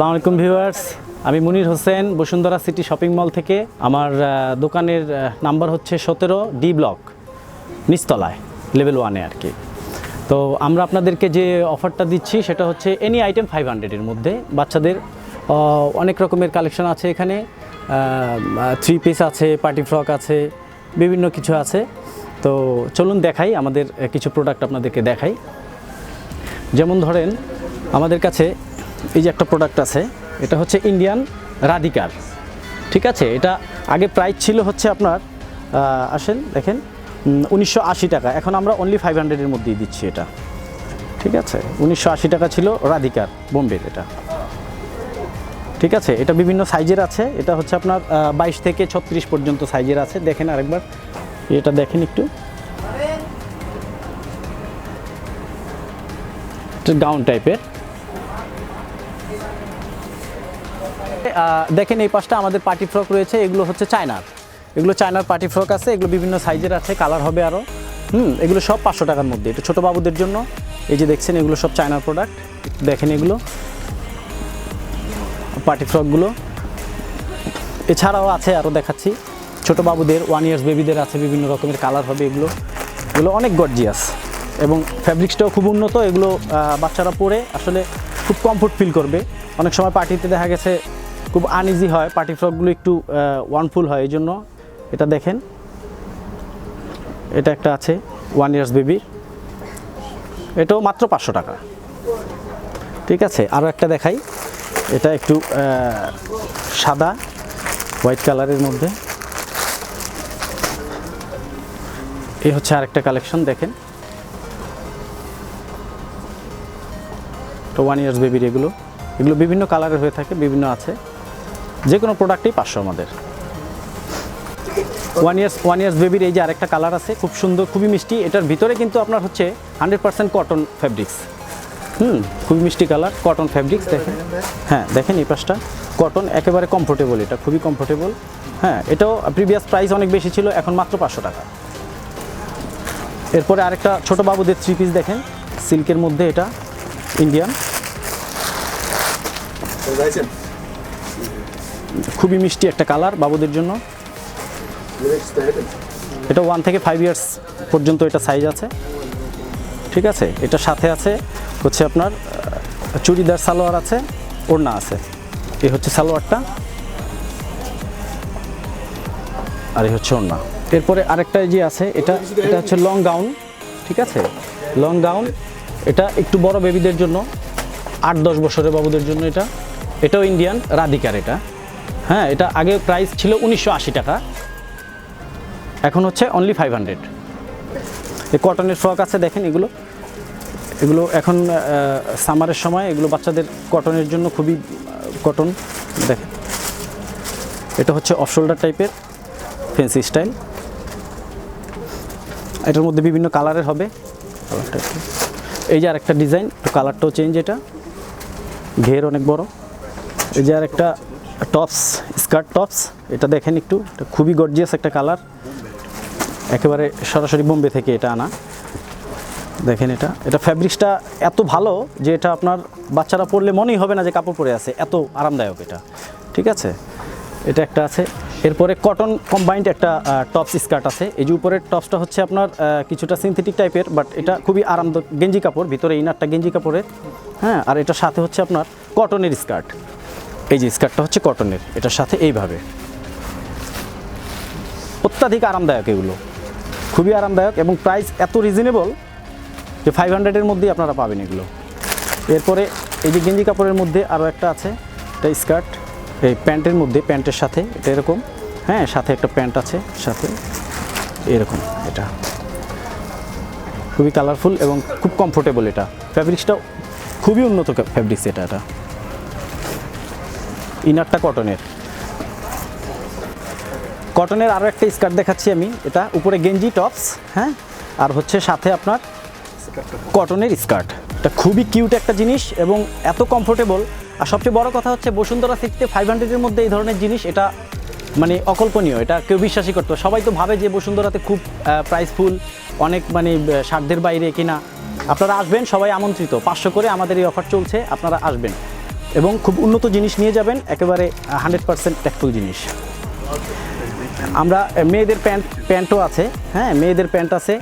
আসসালামু আলাইকুম ভিউয়ার্স। আমি Munir Hossain, Bashundhara City shopping mall থেকে। আমার দোকানের নাম্বার হচ্ছে সতেরো ডি ব্লক, নিচতলায়, লেভেল ওয়ানে আর কি। তো আমরা আপনাদেরকে যে অফারটা দিচ্ছি, সেটা হচ্ছে এনি আইটেম ফাইভ হান্ড্রেডের মধ্যে। বাচ্চাদের অনেক রকমের কালেকশন আছে এখানে। থ্রি পিস আছে, পার্টি ফ্রক আছে, বিভিন্ন কিছু আছে। তো চলুন দেখাই আমাদের কিছু প্রোডাক্ট আপনাদেরকে দেখাই। যেমন ধরেন, আমাদের কাছে এই যে একটা প্রোডাক্ট আছে, এটা হচ্ছে ইন্ডিয়ান রাধিকার ঠিক আছে? এটা আগে প্রাইস ছিল হচ্ছে আপনার আসেন, দেখেন উনিশশো আশি টাকা। এখন আমরা অনলি ফাইভ হান্ড্রেডের মধ্যেই দিচ্ছি এটা। ঠিক আছে? উনিশশো আশি টাকা ছিল রাধিকার বোম্বের এটা। ঠিক আছে? এটা বিভিন্ন সাইজের আছে। এটা হচ্ছে আপনার বাইশ থেকে ছত্রিশ পর্যন্ত সাইজের আছে। দেখেন আরেকবার। এটা দেখেন একটু। গাউন টাইপের দেখেন এই পাশটা আমাদের পার্টি ফ্রক রয়েছে, এগুলো হচ্ছে চায়নার। এগুলো চায়নার পার্টি ফ্রক আছে, এগুলো বিভিন্ন সাইজের আছে, কালার হবে আরও হুম, এগুলো সব পাঁচশো টাকার মধ্যে এটা ছোটো বাবুদের জন্য। এই যে দেখছেন, এগুলো সব চায়নার প্রোডাক্ট দেখেন এগুলো, পার্টি ফ্রকগুলো। এছাড়াও আছে আরও দেখাচ্ছি। ছোটো বাবুদের ওয়ান ইয়ার্স বেবিদের আছে, বিভিন্ন রকমের কালার হবে এগুলো। এগুলো অনেক গর্জিয়াস এবং ফ্যাব্রিক্সটাও খুব উন্নত, এগুলো বাচ্চারা পরে আসলে খুব কমফোর্ট ফিল করবে। অনেক সময় পার্টিতে দেখা গেছে খুব আনইজি হয় পার্টি ফ্রকগুলো একটু ওয়ানফুল হয় এই জন্য এটা দেখেন। এটা একটা আছে ওয়ান ইয়ার্স বেবির এটাও মাত্র পাঁচশো টাকা। ঠিক আছে আরও একটা দেখাই। এটা একটু সাদা হোয়াইট কালারের মধ্যে। এই হচ্ছে আরেকটা কালেকশন দেখেন। তো ওয়ান ইয়ার্স বেবির এগুলো। এগুলো বিভিন্ন কালারের হয়ে থাকে, বিভিন্ন আছে। যে কোনো প্রোডাক্টই পাঁচশো আমাদের। ওয়ান ইয়ার্স ওয়ান ইয়ার্স বেবির এই যে আরেকটা কালার আছে, খুব সুন্দর, খুবই মিষ্টি। এটার ভিতরে কিন্তু আপনার হচ্ছে হান্ড্রেড পার্সেন্ট কটন ফ্যাব্রিক্স হুম, খুবই মিষ্টি কালার কটন ফ্যাব্রিক্স দেখেন। হ্যাঁ দেখেন এই পাশটা। কটন একেবারে কমফোর্টেবল এটা, খুবই কমফোর্টেবল হ্যাঁ এটাও প্রিভিয়াস প্রাইস অনেক বেশি ছিল, এখন মাত্র পাঁচশো টাকা। এরপরে আরেকটা ছোট বাবুদের থ্রি পিস দেখেন সিল্কের মধ্যে এটা ইন্ডিয়ান খুবই মিষ্টি একটা কালার বাবুদের জন্য। এটা ওয়ান থেকে ফাইভ ইয়ার্স পর্যন্ত এটা সাইজ আছে। ঠিক আছে? এটার সাথে আছে হচ্ছে আপনার চুড়িদার, সালোয়ার আছে, ওড়না আছে। এই হচ্ছে সালোয়ারটা। আর এই হচ্ছে ওড়না। এরপরে আরেকটা যে আছে, এটা এটা হচ্ছে লং গাউন ঠিক আছে? লং গাউন এটা একটু বড় বেবিদের জন্য, আট দশ বছরের বাবুদের জন্য এটা। এটাও ইন্ডিয়ান রাধিকার এটা। হ্যাঁ এটা আগে প্রাইস ছিল উনিশশো আশি টাকা। এখন হচ্ছে অনলি ফাইভ হান্ড্রেড এই কটনের ফ্রক আছে, দেখেন এগুলো। এগুলো এখন সামারের সময় এগুলো বাচ্চাদের কটনের জন্য খুবই কটন দেখেন। এটা হচ্ছে অফ শোল্ডার টাইপের ফেন্সি স্টাইল এটার মধ্যে বিভিন্ন কালারের হবে। এই যে আর একটা ডিজাইন একটু কালারটাও চেঞ্জ এটা। ঘের অনেক বড়। এই যে আরেকটা টপস স্কার্ট টপস এটা দেখেন একটু, এটা খুবই গর্জিয়াস একটা কালার একেবারে সরাসরি বোম্বে থেকে এটা আনা। দেখেন এটা এটা ফ্যাব্রিক্সটা এত ভালো যে এটা আপনার বাচ্চারা পরলে মনেই হবে না যে কাপড় পরে আছে, এত আরামদায়ক এটা। ঠিক আছে? এটা একটা আছে। এরপরে কটন কম্বাইন্ড একটা টপস স্কার্ট আছে। এই যে উপরের টপসটা হচ্ছে আপনার কিছুটা সিনথেটিক টাইপের বাট এটা খুবই আরামদায়ক গেঞ্জি কাপড়, ভিতরে ইনারটা গেঞ্জি কাপড়ের। হ্যাঁ আর এটা সাথে হচ্ছে আপনার কটনের স্কার্ট এই যে স্কার্টটা হচ্ছে কটনের, এটার সাথে এইভাবে। অত্যাধিক আরামদায়ক এগুলো। খুবই আরামদায়ক এবং প্রাইস এত রিজনেবল যে ফাইভ হান্ড্রেডের মধ্যেই আপনারা পাবেন এগুলো। এরপরে এই যে গেঞ্জি কাপড়ের মধ্যে আরও একটা আছে, এটা স্কার্ট। এই প্যান্টের মধ্যে, প্যান্টের সাথে এটা এরকম। হ্যাঁ সাথে একটা প্যান্ট আছে, সাথে এরকম এটা। খুবই কালারফুল এবং খুব কমফোর্টেবল এটা। ফ্যাব্রিক্সটাও খুবই উন্নত ফ্যাব্রিক্স এটা এটা। ইনারটা কটনের। কটনের আরও একটা স্কার্ট দেখাচ্ছি আমি। এটা উপরে গেঞ্জি টপস হ্যাঁ? আর হচ্ছে সাথে আপনার কটনের স্কার্ট। এটা খুবই কিউট একটা জিনিস এবং এত কমফোর্টেবল আর সবচেয়ে বড় কথা হচ্ছে বসুন্ধরা সিটিতে ফাইভ হান্ড্রেডের মধ্যে এই ধরনের জিনিস, এটা মানে অকল্পনীয়, এটা কেউ বিশ্বাসই করতো। সবাই তো ভাবে যে বসুন্ধরাতে খুব প্রাইসফুল অনেক মানে সাধ্যের বাইরে কিনা। আপনারা আসবেন, সবাই আমন্ত্রিত। পাঁচশো করে আমাদের এই অফার চলছে, আপনারা আসবেন। এবং খুব উন্নত জিনিস নিয়ে যাবেন, একেবারে হান্ড্রেড পার্সেন্ট ট্যাকফুল জিনিস। আমরা মেয়েদের প্যান্ট, প্যান্টও আছে হ্যাঁ মেয়েদের প্যান্ট আছে,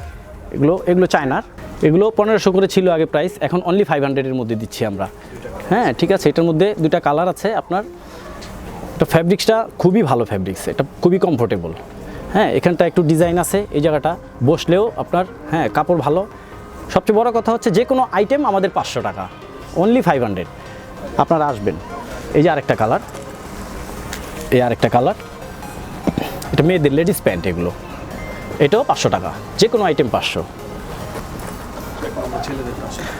এগুলো এগুলো চায়নার। এগুলো পনেরোশো করে ছিল আগে প্রাইস এখন অনলি ফাইভ হান্ড্রেডের মধ্যে দিচ্ছি আমরা। হ্যাঁ ঠিক আছে, এটার মধ্যে দুইটা কালার আছে আপনার। এটা ফ্যাব্রিক্সটা খুবই ভালো ফ্যাব্রিক্স এটা খুবই কমফোর্টেবল হ্যাঁ এখানটা একটু ডিজাইন আছে, এই জায়গাটা। বসলেও আপনার হ্যাঁ কাপড় ভালো। সবচেয়ে বড় কথা হচ্ছে যে কোনো আইটেম আমাদের পাঁচশো টাকা অনলি ফাইভ হান্ড্রেড আপনারা আসবেন। এই যে আরেকটা কালার। এই আরেকটা কালার। এটা মেয়েদের লেডিস প্যান্ট এগুলো। এটাও পাঁচশো টাকা। যে কোনো আইটেম পাঁচশো।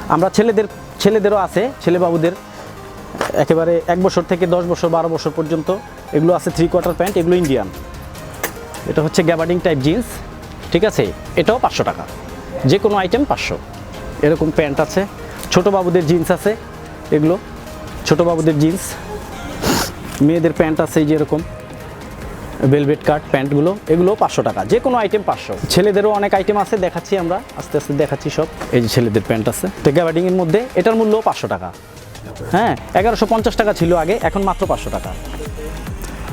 আমরা ছেলেদের, ছেলেদেরও আছে, ছেলেবাবুদের। একেবারে এক বছর থেকে দশ বছর, বারো বছর পর্যন্ত এগুলো আছে থ্রি কোয়ার্টার প্যান্ট এগুলো ইন্ডিয়ান এটা হচ্ছে গ্যাবার্ডিং টাইপ জিন্স ঠিক আছে? এটাও পাঁচশো টাকা। যে কোনো আইটেম পাঁচশো। এরকম প্যান্ট আছে। ছোটো বাবুদের জিন্স আছে, এগুলো। ছোটো বাবুদের জিন্স মেয়েদের প্যান্ট আছে এই যে এরকম ভেলভেট কাট প্যান্টগুলো এগুলো পাঁচশো টাকা যে কোনো আইটেম পাঁচশো। ছেলেদেরও অনেক আইটেম আছে, দেখাচ্ছি আমরা, আস্তে আস্তে দেখাচ্ছি সব, এই যে ছেলেদের প্যান্ট আছে। তো গ্যাবার্ডিংয়ের মধ্যে এটার মূল্য পাঁচশো টাকা। হ্যাঁ এগারোশো পঞ্চাশ টাকা ছিল আগে, এখন মাত্র পাঁচশো টাকা।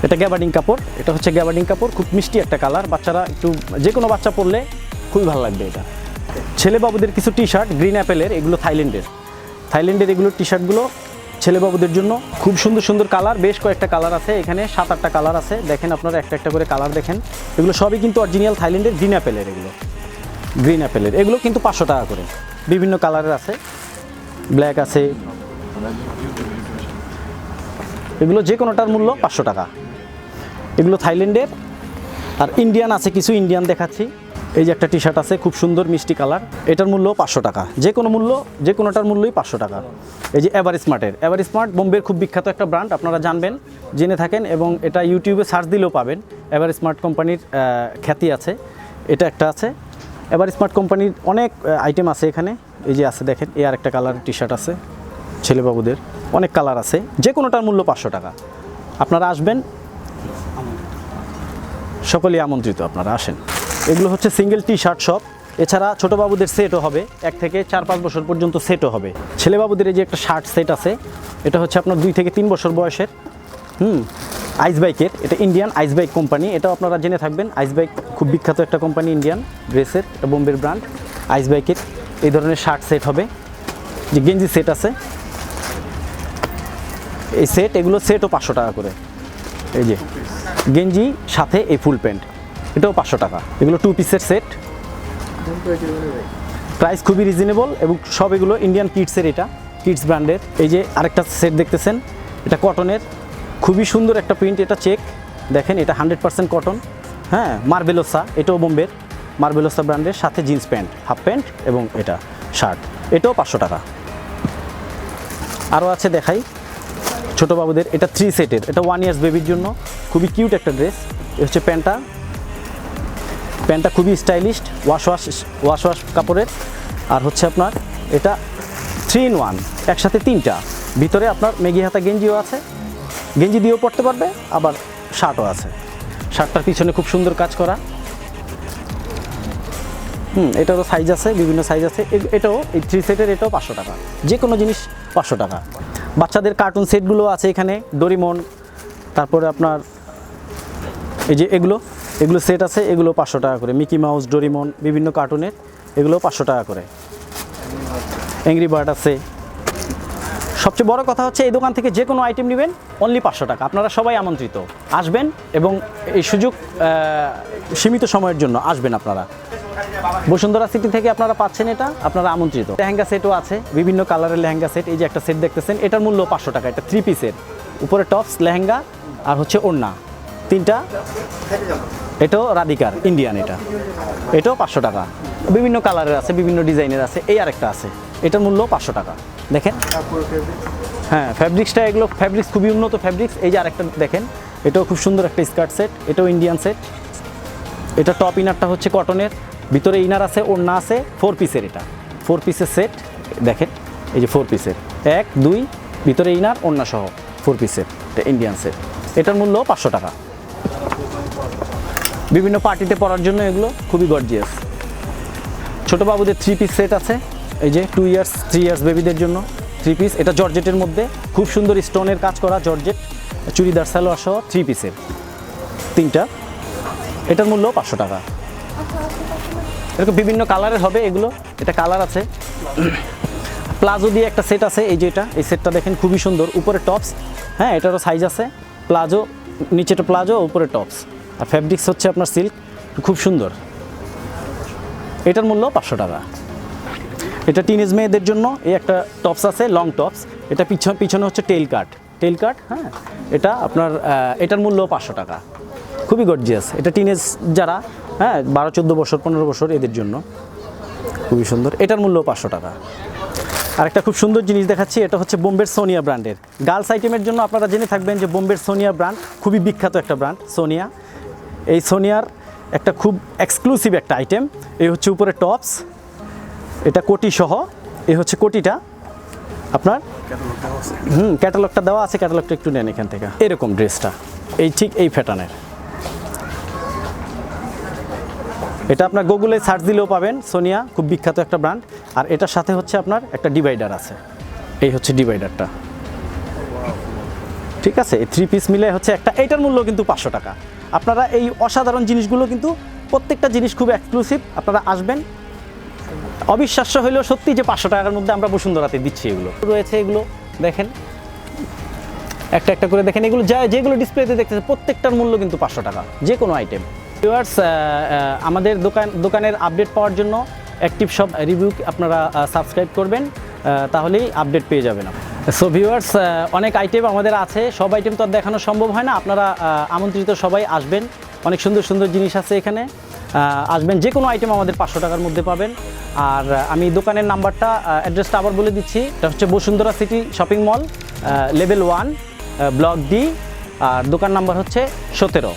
এটা গ্যাবার্ডিং কাপড়, এটা হচ্ছে গ্যাবার্ডিং কাপড়, খুব মিষ্টি একটা কালার বাচ্চারা একটু যে কোনো বাচ্চা পরলে খুবই ভালো লাগবে এটা। ছেলে বাবুদের কিছু টি শার্ট গ্রিন অ্যাপেলের এগুলো থাইল্যান্ডের। থাইল্যান্ডের এগুলো টি শার্টগুলো ছেলে বাবুদের জন্য খুব সুন্দর সুন্দর কালার, বেশ কয়েকটা কালার আছে। এখানে সাত আটটা কালার আছে। দেখেন আপনারা একটা একটা করে কালার দেখেন। এগুলো সবই কিন্তু অরিজিনাল থাইল্যান্ডের গ্রিন অ্যাপেলের এগুলো। গ্রিন অ্যাপেলের। এগুলো কিন্তু পাঁচশো টাকা করে। বিভিন্ন কালারের আছে। ব্ল্যাক আছে। এগুলো যে কোনোটার মূল্য পাঁচশো টাকা। এগুলো থাইল্যান্ডের। আর ইন্ডিয়ান আছে কিছু, ইন্ডিয়ান দেখাচ্ছি। এই যে একটা টি শার্ট আছে, খুব সুন্দর মিষ্টি কালার। এটার মূল্য পাঁচশো টাকা। যে কোনো মূল্য, যে কোনোটার মূল্যই পাঁচশো টাকা। এই যে এভার স্মার্টের এভার স্মার্ট বোম্বের খুব বিখ্যাত একটা ব্র্যান্ড আপনারা জানবেন, জেনে থাকেন এবং এটা ইউটিউবে সার্চ দিলেও পাবেন। এভার স্মার্ট কোম্পানির খ্যাতি আছে, এটা একটা আছে। এভার স্মার্ট কোম্পানির অনেক আইটেম আছে এখানে। এই যে আছে দেখেন, এই আর একটা কালার টি শার্ট আছে, ছেলেবাবুদের। অনেক কালার আছে, যে কোনোটার মূল্য পাঁচশো টাকা। আপনারা আসবেন, সকলেই আমন্ত্রিত, আপনারা আসেন। এগুলো হচ্ছে সিঙ্গেল টি শার্ট শপ এছাড়া ছোটো বাবুদের সেটও হবে। এক থেকে চার, পাঁচ বছর পর্যন্ত সেটও হবে। ছেলে বাবুদের এই যে একটা শার্ট সেট আছে, এটা হচ্ছে আপনার দুই থেকে তিন বছর বয়সের। হুম আইস বাইকের এটা ইন্ডিয়ান আইস বাইক কোম্পানি এটাও আপনারা জেনে থাকবেন আইস বাইক খুব বিখ্যাত একটা কোম্পানি ইন্ডিয়ান ড্রেসের এটা বোম্বের ব্র্যান্ড আইস বাইকের এই ধরনের শার্ট সেট হবে। যে গেঞ্জি সেট আছে, এই সেট এগুলো সেটও পাঁচশো টাকা করে। এই যে গেঞ্জি, সাথে এই ফুল প্যান্ট এটাও পাঁচশো টাকা। এগুলো টু পিসের সেট প্রাইস খুবই রিজনেবল এবং সব এগুলো ইন্ডিয়ান কিডসের এটা কিডস ব্র্যান্ডের এই যে আরেকটা সেট দেখতেছেন, এটা কটনের খুবই সুন্দর একটা প্রিন্ট এটা চেক দেখেন, এটা হান্ড্রেড পার্সেন্ট কটন হ্যাঁ মার্বেলোসা এটাও বোম্বের। মার্বেলোসা ব্র্যান্ডের সাথে জিন্স প্যান্ট হাফ প্যান্ট এবং এটা শার্ট এটাও পাঁচশো টাকা। আরও আছে দেখাই। ছোটো বাবুদের, এটা থ্রি সেটের এটা ওয়ান ইয়ার্স বেবির জন্য। খুবই কিউট একটা ড্রেস হচ্ছে প্যান্টটা। প্যান্টটা খুবই stylish wash wash wash wash কাপড়ের। আর হচ্ছে আপনার, এটা থ্রি ইন ওয়ান একসাথে তিনটা। ভিতরে আপনার মেগি হাতা গেঞ্জিও আছে। গেঞ্জি দিয়েও পরতে পারবে, আবার শার্টও আছে। শার্টটার পিছনে খুব সুন্দর কাজ করা। হুম, এটারও সাইজ আছে, বিভিন্ন সাইজ আছে। এটাও, এই থ্রি সেটের এটাও পাঁচশো টাকা। যে কোনো জিনিস পাঁচশো টাকা। বাচ্চাদের কার্টুন সেটগুলো আছে এখানে ডোরিমন তারপরে আপনার, এই যে এগুলো। এগুলো সেট আছে, এগুলো পাঁচশো টাকা করে। মিকি মাউস, ডোরিমন, বিভিন্ন কার্টুনের, এগুলো পাঁচশো টাকা করে। অ্যাংরি বার্ড আছে। সবচেয়ে বড় কথা হচ্ছে, এই দোকান থেকে যে কোনো আইটেম নেবেন অনলি পাঁচশো টাকা। আপনারা সবাই আমন্ত্রিত। আসবেন এবং এই সুযোগ সীমিত সময়ের জন্য আসবেন আপনারা। বসুন্ধরা সিটি থেকে আপনারা পাচ্ছেন এটা, আপনারা আমন্ত্রিত। লেহেঙ্গা সেটও আছে, বিভিন্ন কালারের লেহেঙ্গা সেট এই যে একটা সেট দেখতেছেন, এটার মূল্য পাঁচশো টাকা। এটা থ্রি পিসের উপরে টপস লেহেঙ্গা, আর হচ্ছে ওড়না। তিনটা? এটাও রাধিকার ইন্ডিয়ান এটা। এটাও পাঁচশো টাকা। বিভিন্ন কালারের আছে, বিভিন্ন ডিজাইনের আছে, এই আরেকটা আছে। এটার মূল্য পাঁচশো টাকা। দেখেন। হ্যাঁ ফ্যাব্রিক্সটা এগুলো ফ্যাব্রিক্স খুবই উন্নত ফ্যাব্রিক্স এই যে আরেকটা দেখেন, এটাও খুব সুন্দর একটা স্কার্ট সেট এটাও ইন্ডিয়ান সেট এটা টপ ইনারটা হচ্ছে কটনের ভিতরে ইনার আছে, ওড়না আছে ফোর পিসের এটা। ফোর পিসের সেট দেখেন, এই যে ফোর পিসের এক, দুই, ভিতরে ইনার ওড়না সহ ফোর পিসের এটা ইন্ডিয়ান সেট এটার মূল্য পাঁচশো টাকা। বিভিন্ন পার্টিতে পরার জন্য এগুলো খুবই গর্জিয়াস ছোটো বাবুদের থ্রি পিস সেট আছে, এই যে টু ইয়ার্স থ্রি ইয়ার্স বেবিদের জন্য থ্রি পিস এটা জর্জেটের মধ্যে খুব সুন্দর স্টোনের কাজ করা জর্জেট, চুড়িদার, সালোয়ার সহ থ্রি পিসের তিনটা। এটার মূল্য পাঁচশো টাকা। এরকম বিভিন্ন কালারের হবে এগুলো, এটা কালার আছে। প্লাজো দিয়ে একটা সেট আছে, এই যে এটা, এই সেটটা দেখেন খুবই সুন্দর। উপরে টপস হ্যাঁ এটারও সাইজ আছে। প্লাজো, নিচেটা প্লাজো, উপরে টপস আর ফ্যাব্রিক্স হচ্ছে আপনার সিল্ক খুব সুন্দর। এটার মূল্য পাঁচশো টাকা। এটা টিনেজ মেয়েদের জন্য, এই একটা টপস আছে লং টপস এটা পিছনে পিছনে হচ্ছে টেল কাট টেল কাট হ্যাঁ? এটা আপনার এটার মূল্য পাঁচশো টাকা। খুবই গর্জিয়াস এটা টিনেজ যারা হ্যাঁ বারো, চোদ্দ বছর, পনেরো বছর এদের জন্য। খুবই সুন্দর। এটার মূল্য পাঁচশো টাকা। আর একটা খুব সুন্দর জিনিস দেখাচ্ছি, এটা হচ্ছে বোম্বের সোনিয়া ব্র্যান্ডের গার্লস আইটেমের জন্য আপনারা জেনে থাকবেন যে বোম্বের সোনিয়া ব্র্যান্ড খুবই বিখ্যাত একটা ব্র্যান্ড সোনিয়া এই সোনিয়ার একটা খুব এক্সক্লুসিভ একটা আইটেম এই হচ্ছে উপরে টপস এটা কোটি সহ, এই হচ্ছে কোটিটা। আপনার? হুম ক্যাটালগটা দেওয়া আছে ক্যাটালগটা একটু নেন এখান থেকে। এরকম ড্রেসটা এই ঠিক এই প্যাটার্নের এটা আপনার গুগলে সার্চ দিলেও পাবেন, সোনিয়া, খুব বিখ্যাত একটা ব্র্যান্ড আর এটার সাথে হচ্ছে আপনার একটা ডিভাইডার আছে। এই হচ্ছে ডিভাইডারটা ঠিক আছে, এই থ্রি পিস মিলে হচ্ছে একটা এটার মূল্য কিন্তু পাঁচশো টাকা। আপনারা এই অসাধারণ জিনিসগুলো কিন্তু প্রত্যেকটা জিনিস খুব এক্সক্লুসিভ আপনারা আসবেন। অবিশ্বাস্য হইলেও সত্যি যে পাঁচশো টাকার মধ্যে আমরা বসুন্ধরাতে দিচ্ছি এগুলো। রয়েছে এগুলো, দেখেন। একটা একটা করে দেখেন, এগুলো যা যেগুলো ডিসপ্লেতে দেখতেছে প্রত্যেকটার মূল্য কিন্তু পাঁচশো টাকা, যে কোনো আইটেম ভিউয়ার্স আমাদের দোকান দোকানের আপডেট পাওয়ার জন্য অ্যাক্টিভ সব রিভিউ আপনারা সাবস্ক্রাইব করবেন তাহলেই আপডেট পেয়ে যাবেন সো ভিউয়ার্স অনেক আইটেম আমাদের আছে। সব আইটেম তো আর দেখানো সম্ভব হয় না। আপনারা আমন্ত্রিত সবাই আসবেন। অনেক সুন্দর সুন্দর জিনিস আছে এখানে। আসবেন যে কোনো আইটেম আমাদের পাঁচশো টাকার মধ্যে পাবেন। আর আমি দোকানের নাম্বারটা অ্যাড্রেসটা আবার বলে দিচ্ছি। এটা হচ্ছে Bashundhara City shopping mall level one block D আর দোকান নাম্বার হচ্ছে সতেরো।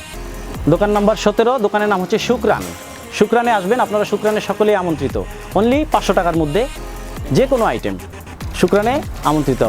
দোকান নাম্বার সতেরো, দোকানের নাম হচ্ছে শুক্রান। শুক্রানে আসবেন। আপনারা শুক্রানে সকলেই আমন্ত্রিত। অনলি পাঁচশো টাকার মধ্যে যে কোনো আইটেম শুক্রানে আমন্ত্রিত